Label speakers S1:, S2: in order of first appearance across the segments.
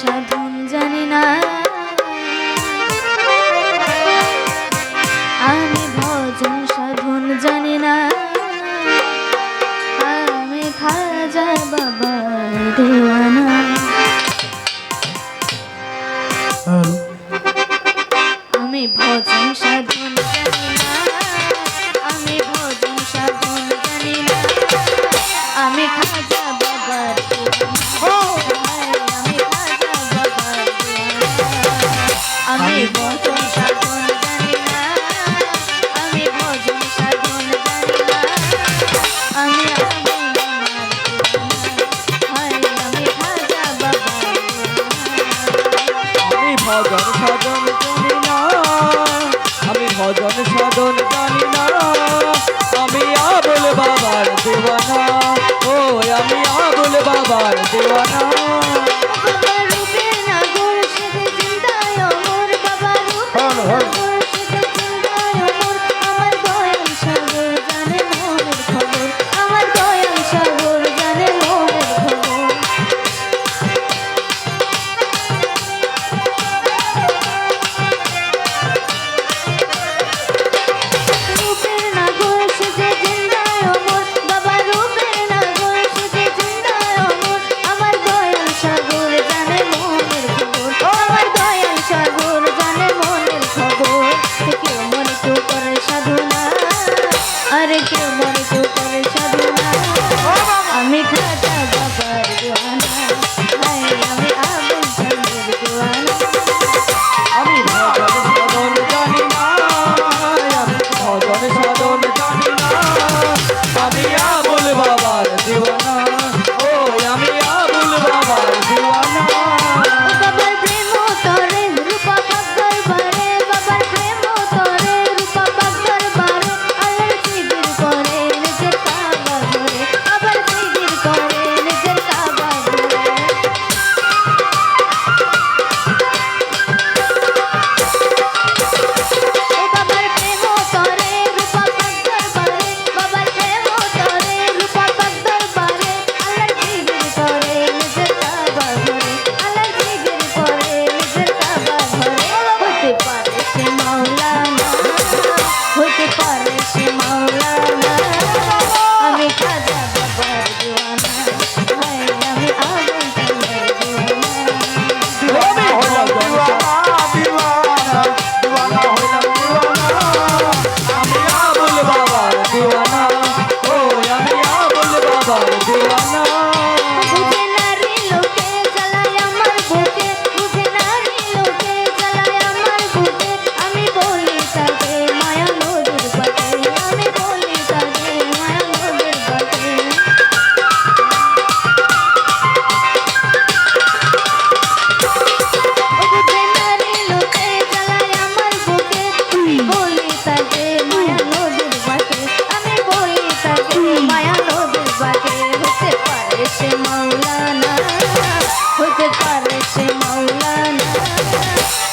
S1: সাধন জানি না। আমি ভজন সাধন জানি না। আমি খাজা বাবা দেওয়ানা। আমি ভজন সাধন জানি না। ভজন সাধন জানি না। আমি ভজন সাধন জানি না। আমি
S2: আবুল বাবার দেওয়ানা। ও আমি আবুল বাবার দেওয়ানা।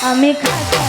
S1: আমি খাতা